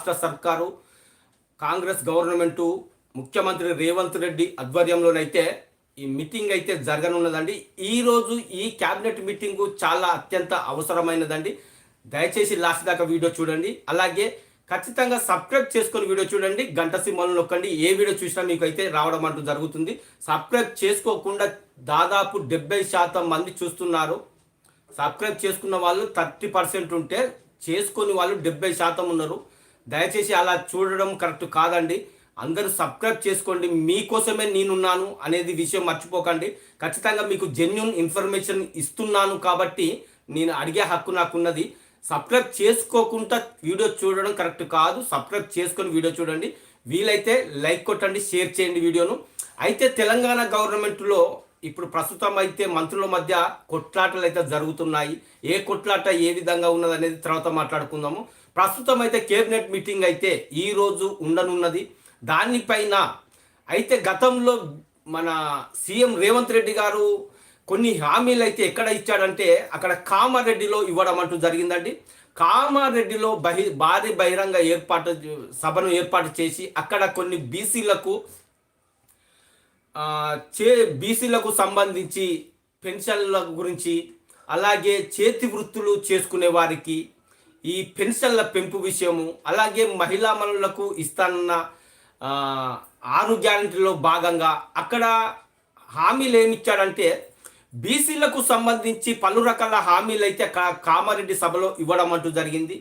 రాష్ట్ర సర్కారు కాంగ్రెస్ గవర్నమెంటు ముఖ్యమంత్రి రేవంత్ రెడ్డి ఆధ్వర్యంలోనైతే ఈ మీటింగ్ అయితే జరగనున్నదండి. ఈరోజు ఈ క్యాబినెట్ మీటింగు చాలా అత్యంత అవసరమైనదండి. దయచేసి లాస్ట్ దాకా వీడియో చూడండి. అలాగే ఖచ్చితంగా సబ్స్క్రైబ్ చేసుకొని వీడియో చూడండి. గంట సింబల్ నొక్కండి. ఏ వీడియో చూసినా మీకు అయితే రావడం అంటూ జరుగుతుంది. సబ్స్క్రైబ్ చేసుకోకుండా దాదాపు డెబ్బై శాతం మంది చూస్తున్నారు. సబ్స్క్రైబ్ చేసుకున్న వాళ్ళు థర్టీ పర్సెంట్ ఉంటే చేసుకుని వాళ్ళు డెబ్బై శాతం ఉన్నారు. దయచేసి అలా చూడడం కరెక్ట్ కాదండి. అందరూ సబ్స్క్రైబ్ చేసుకోండి. మీకోసమే నేనున్నాను అనేది విషయం మర్చిపోకండి. ఖచ్చితంగా మీకు జెన్యున్ ఇన్ఫర్మేషన్ ఇస్తున్నాను కాబట్టి నేను అడిగే హక్కు నాకున్నది. సబ్స్క్రైబ్ చేసుకోకుండా వీడియో చూడడం కరెక్ట్ కాదు. సబ్స్క్రైబ్ చేసుకొని వీడియో చూడండి. వీలైతే లైక్ కొట్టండి షేర్ చేయండి వీడియోను. అయితే తెలంగాణ గవర్నమెంట్లో ఇప్పుడు ప్రస్తుతం అయితే మంత్రుల మధ్య కొట్లాటలు అయితే జరుగుతున్నాయి. ఏ కొట్లాట ఏ విధంగా ఉన్నది అనేది తర్వాత మాట్లాడుకుందాము. ప్రస్తుతం అయితే కేబినెట్ మీటింగ్ అయితే ఈ రోజు ఉండనున్నది. దానిపైన అయితే గతంలో మన సీఎం రేవంత్ రెడ్డి గారు కొన్ని హామీలు అయితే ఎక్కడ ఇచ్చాడంటే అక్కడ కామారెడ్డిలో ఇవ్వడం అంటూ జరిగిందండి. కామారెడ్డిలో బహి భారీ బహిరంగ ఏర్పాటు సభను ఏర్పాటు చేసి అక్కడ కొన్ని బీసీలకు చే బీసీలకు సంబంధించి పెన్షన్ల గురించి అలాగే చేతి వృత్తులు చేసుకునే వారికి ఈ పెన్షన్ల పెంపు విషయము అలాగే మహిళా మనులకు ఇస్తానన్న ఆరు గ్యారంటీలో భాగంగా అక్కడ హామీలు ఏమిచ్చాడంటే బీసీలకు సంబంధించి పలు రకాల హామీలు అయితే కా- కామారెడ్డి సభలో ఇవ్వడం అంటూ జరిగింది.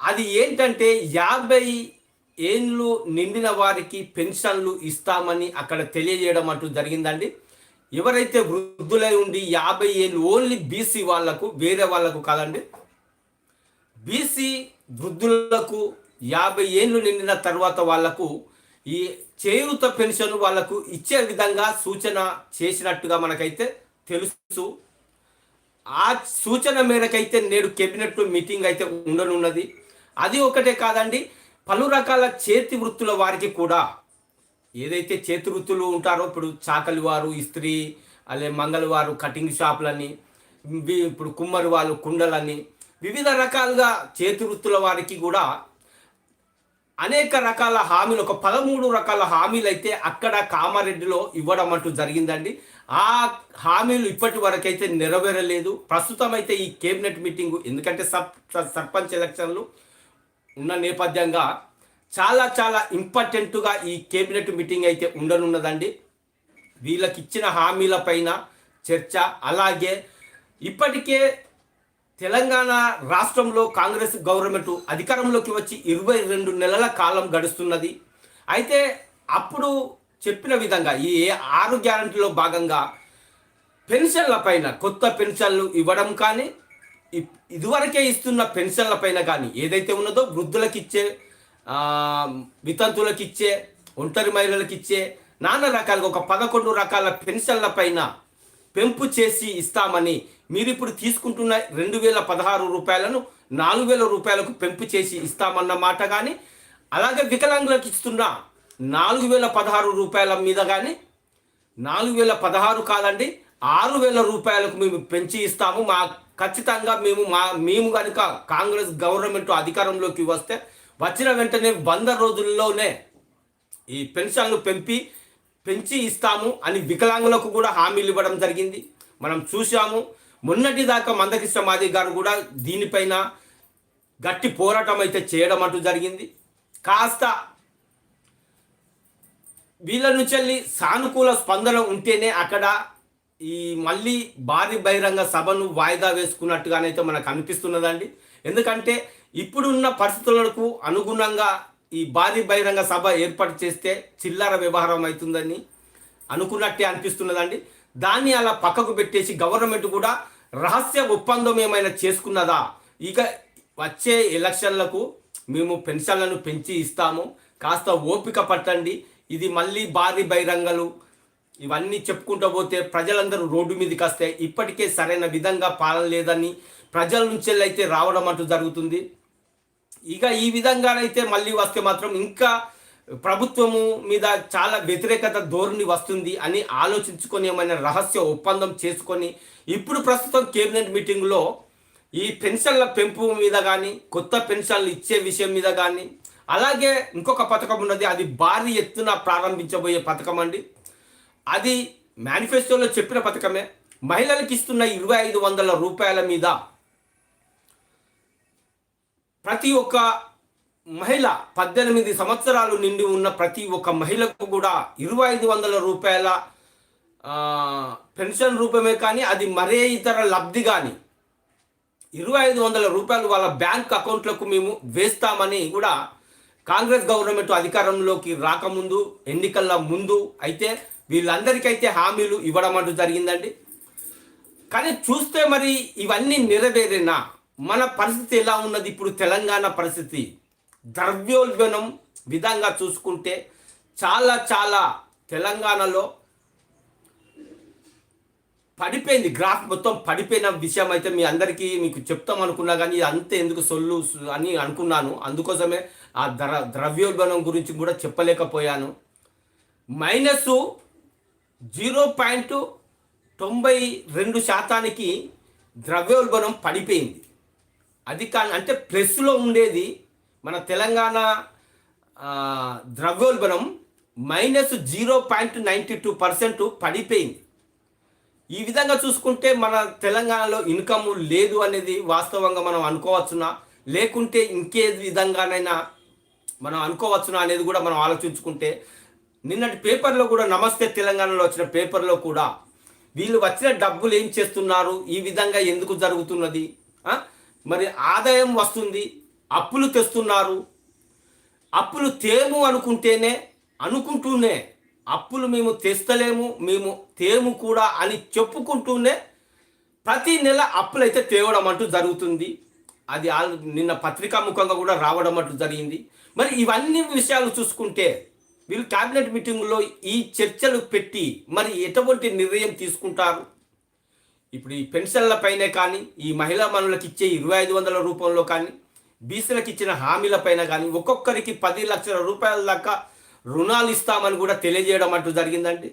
అది ఏంటంటే యాభై ఏళ్ళు నిండిన వారికి పెన్షన్లు ఇస్తామని అక్కడ తెలియజేయడం అంటూ జరిగిందండి. ఎవరైతే వృద్ధులై ఉండి యాభై ఏళ్ళు ఓన్లీ బీసీ వాళ్ళకు వేరే వాళ్ళకు కాదండి బీసీ వృద్ధులకు యాభై ఏళ్ళు నిండిన తర్వాత వాళ్ళకు ఈ చేయూత పెన్షన్ వాళ్ళకు ఇచ్చే విధంగా సూచన చేసినట్టుగా మనకైతే తెలుసు. ఆ సూచన మేరకైతే నేడు కేబినెట్ మీటింగ్ అయితే ఉండనున్నది. అది ఒకటే కాదండి పలు రకాల చేతి వృత్తుల వారికి కూడా ఏదైతే చేతి వృత్తులు ఉంటారో ఇప్పుడు చాకలి వారు ఇస్త్రీ అలే మంగళవారు కటింగ్ షాపులని ఇప్పుడు కుమ్మరి వాళ్ళు కుండలని వివిధ రకాలుగా చేతి వృత్తుల వారికి కూడా అనేక రకాల హామీలు ఒక పదమూడు రకాల హామీలు అయితే అక్కడ కామారెడ్డిలో ఇవ్వడం అంటూ జరిగిందండి. ఆ హామీలు ఇప్పటి వరకైతే నెరవేరలేదు. ప్రస్తుతం అయితే ఈ కేబినెట్ మీటింగు ఎందుకంటే సబ్ సర్పంచ్ ఎలక్షన్లు ఉన్న నేపథ్యంగా చాలా చాలా ఇంపార్టెంట్గా ఈ కేబినెట్ మీటింగ్ అయితే ఉండనున్నదండి. వీళ్ళకి ఇచ్చిన హామీల పైన చర్చ అలాగే ఇప్పటికే తెలంగాణ రాష్ట్రంలో కాంగ్రెస్ గవర్నమెంట్ అధికారంలోకి వచ్చి ఇరవై రెండు నెలల కాలం గడుస్తున్నది. అయితే అప్పుడు చెప్పిన విధంగా ఈ ఆరు గ్యారంటీలో భాగంగా పెన్షన్ల పైన కొత్త పెన్షన్లు ఇవ్వడం కానీ ఇ- ఇదివరకే ఇస్తున్న పెన్షన్ల పైన కానీ ఏదైతే ఉన్నదో వృద్ధులకు ఇచ్చే వితంతులకు ఇచ్చే ఒంటరి మహిళలకు ఇచ్చే నానా రకాలుగా ఒక పదకొండు రకాల పెన్షన్ల పైన పెంపు చేసి ఇస్తామని మీరు ఇప్పుడు తీసుకుంటున్న రెండు వేల పదహారు రూపాయలను నాలుగు వేల రూపాయలకు పెంపు చేసి ఇస్తామన్న మాట కానీ అలాగే వికలాంగులకు ఇస్తున్న నాలుగు వేల పదహారు రూపాయల మీద కానీ నాలుగు వేల పదహారు కాదండి ఆరు వేల రూపాయలకు మేము పెంచి ఇస్తాము. మా ఖచ్చితంగా మేము మా మేము కనుక కాంగ్రెస్ గవర్నమెంట్ అధికారంలోకి వస్తే వచ్చిన వెంటనే వంద రోజుల్లోనే ఈ పెన్షన్లు పెంపి పెంచి ఇస్తాము అని వికలాంగులకు కూడా హామీలు ఇవ్వడం జరిగింది. మనం చూసాము మొన్నటి దాకా మందకృష్ణ మాది గారు కూడా దీనిపైన గట్టి పోరాటం అయితే చేయడం అంటూ జరిగింది. కాస్త వీళ్ళ నుంచి వెళ్ళి సానుకూల స్పందన ఉంటేనే అక్కడ ఈ మళ్ళీ భారీ బహిరంగ సభను వాయిదా వేసుకున్నట్టుగానైతే మనకు అనిపిస్తున్నదండి. ఎందుకంటే ఇప్పుడున్న పరిస్థితులకు అనుగుణంగా ఈ భారీ బహిరంగ సభ ఏర్పాటు చేస్తే చిల్లర వ్యవహారం అవుతుందని అనుకున్నట్టే అనిపిస్తున్నదండి. దాన్ని అలా పక్కకు పెట్టేసి గవర్నమెంట్ కూడా రహస్య ఒప్పందం ఏమైనా చేసుకున్నదా? ఇక వచ్చే ఎలక్షన్లకు మేము పెన్షన్లను పెంచి ఇస్తాము. కాస్త ఓపిక పట్టండి. ఇది మళ్ళీ భారీ బహిరంగలు. ఇవన్నీ చెప్పుకుంటూ పోతే ప్రజలందరూ రోడ్డు మీదకి వస్తే ఇప్పటికే సరైన విధంగా పాలన లేదని ప్రజల నుంచి అయితే రావడం అంటూ జరుగుతుంది. ఇక ఈ విధంగానైతే మళ్ళీ వస్తే మాత్రం ఇంకా ప్రభుత్వము మీద చాలా వ్యతిరేకత ధోరణి వస్తుంది అని ఆలోచించుకొని ఏమైనా రహస్య ఒప్పందం చేసుకొని ఇప్పుడు ప్రస్తుతం కేబినెట్ మీటింగ్లో ఈ పెన్షన్ల పెంపు మీద కానీ కొత్త పెన్షన్లు ఇచ్చే విషయం మీద కానీ అలాగే ఇంకొక పథకం ఉన్నది అది భారీ ఎత్తున ప్రారంభించబోయే పథకం అండి. అది మేనిఫెస్టోలో చెప్పిన పథకమే. మహిళలకు ఇస్తున్న ఇరవై ఐదు వందల రూపాయల మీద ప్రతి ఒక్క మహిళ పద్దెనిమిది సంవత్సరాలు నిండి ఉన్న ప్రతి ఒక్క మహిళకు కూడా ఇరవై ఐదు వందల రూపాయల పెన్షన్ రూపమే కానీ అది మరే ఇతర లబ్ధి కానీ ఇరవై ఐదు వందల రూపాయలు వాళ్ళ బ్యాంక్ అకౌంట్లకు మేము వేస్తామని కూడా కాంగ్రెస్ గవర్నమెంట్ అధికారంలోకి రాకముందు ఎన్నికల ముందు అయితే వీళ్ళందరికైతే హామీలు ఇవ్వడం అంటూ జరిగిందండి. కానీ చూస్తే మరి ఇవన్నీ నెరవేరేనా? మన పరిస్థితి ఎలా ఉన్నది ఇప్పుడు తెలంగాణ పరిస్థితి? ద్రవ్యోల్బణం విధంగా చూసుకుంటే చాలా చాలా తెలంగాణలో పడిపోయింది. గ్రాఫ్ మొత్తం పడిపోయిన విషయం అయితే మీ అందరికీ మీకు చెప్తాం అనుకున్నా కానీ ఇది అంతే ఎందుకు సొల్లు అని అనుకున్నాను. అందుకోసమే ఆ ద్ర ద్రవ్యోల్బణం గురించి కూడా చెప్పలేకపోయాను. మైనస్ జీరో పాయింట్ తొంభై రెండు శాతానికి ద్రవ్యోల్బణం పడిపోయింది. అది కానీ అంటే ప్లస్లో ఉండేది మన తెలంగాణ ద్రవ్యోల్బణం minus zero point ninety two percent పడిపోయింది. ఈ విధంగా చూసుకుంటే మన తెలంగాణలో ఇన్కమ్ లేదు అనేది వాస్తవంగా మనం అనుకోవచ్చునా? లేకుంటే ఇంకే విధంగానైనా మనం అనుకోవచ్చునా అనేది కూడా మనం ఆలోచించుకుంటే నిన్నటి పేపర్లో కూడా నమస్తే తెలంగాణలో వచ్చిన పేపర్లో కూడా వీళ్ళు వచ్చిన డబ్బులు ఏం చేస్తున్నారు? ఈ విధంగా ఎందుకు జరుగుతున్నది? మరి ఆదాయం వస్తుంది అప్పులు తెస్తున్నారు. అప్పులు తేము అనుకుంటేనే అనుకుంటూనే అప్పులు మేము తెస్తలేము మేము తేము కూడా అని చెప్పుకుంటూనే ప్రతి నెల అప్పులు అయితే తేవడం అంటూ జరుగుతుంది. అది నిన్న పత్రికా ముఖంగా కూడా రావడం అంటూ జరిగింది. మరి ఇవన్నీ విషయాలు చూసుకుంటే వీళ్ళు క్యాబినెట్ మీటింగ్లో ఈ చర్చలు పెట్టి మరి ఎటువంటి నిర్ణయం తీసుకుంటారు? ఇప్పుడు ఈ పెన్షన్ల పైనే కానీ ఈ మహిళా మనులకు ఇచ్చే ఇరవై ఐదు వందల రూపంలో కానీ బీసీలకు ఇచ్చిన హామీలపైన కానీ ఒక్కొక్కరికి పది లక్షల రూపాయల దాకా రుణాలు ఇస్తామని కూడా తెలియజేయడం అంటూ జరిగిందండి.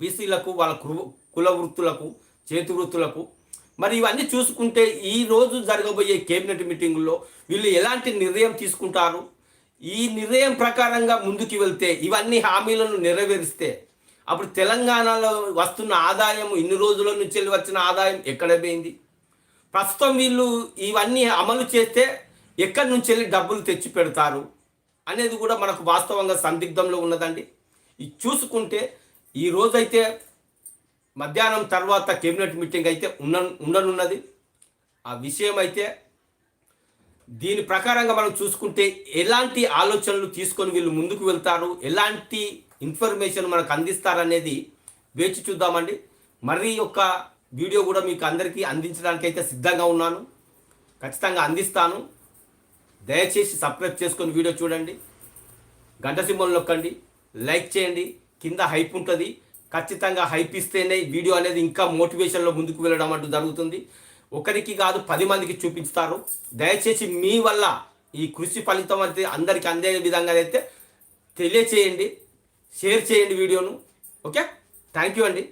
బీసీలకు వాళ్ళ కుల కుల వృత్తులకు చేతి వృత్తులకు. మరి ఇవన్నీ చూసుకుంటే ఈ రోజు జరగబోయే కేబినెట్ మీటింగుల్లో వీళ్ళు ఎలాంటి నిర్ణయం తీసుకుంటారు? ఈ నిర్ణయం ప్రకారంగా ముందుకు వెళ్తే ఇవన్నీ హామీలను నెరవేరిస్తే అప్పుడు తెలంగాణలో వస్తున్న ఆదాయం ఇన్ని రోజుల నుంచి వెళ్ళి వచ్చిన ఆదాయం ఎక్కడ పోయింది? ప్రస్తుతం వీళ్ళు ఇవన్నీ అమలు చేస్తే ఎక్కడి నుంచి వెళ్ళి డబ్బులు తెచ్చి పెడతారు అనేది కూడా మనకు వాస్తవంగా సందిగ్ధంలో ఉన్నదండి. ఇది చూసుకుంటే ఈ రోజైతే మధ్యాహ్నం తర్వాత కేబినెట్ మీటింగ్ అయితే ఉన్న ఉండనున్నది. ఆ విషయం అయితే దీని ప్రకారంగా మనం చూసుకుంటే ఎలాంటి ఆలోచనలు తీసుకొని వీళ్ళు ముందుకు వెళ్తారు ఎలాంటి ఇన్ఫర్మేషన్ మనకు అందిస్తారనేది వేచి చూద్దామండి. మరి యొక్క వీడియో కూడా మీకు అందరికీ అందించడానికి అయితే సిద్ధంగా ఉన్నాను. ఖచ్చితంగా అందిస్తాను. దయచేసి సబ్స్క్రైబ్ చేసుకొని వీడియో చూడండి. గంట సింబల్ నొక్కండి. లైక్ చేయండి. కింద హైప్ ఉంటుంది. ఖచ్చితంగా హైప్ ఇస్తేనే వీడియో అనేది ఇంకా మోటివేషన్లో ముందుకు వెళ్ళడం అంటూ జరుగుతుంది. ఒకరికి కాదు పది మందికి చూపిస్తారు. దయచేసి మీ వల్ల ఈ కృషి ఫలితం అయితే అందరికీ అందే విధంగా అయితే తెలియచేయండి. షేర్ చేయండి వీడియోను. ఓకే? థ్యాంక్ యూ అండి.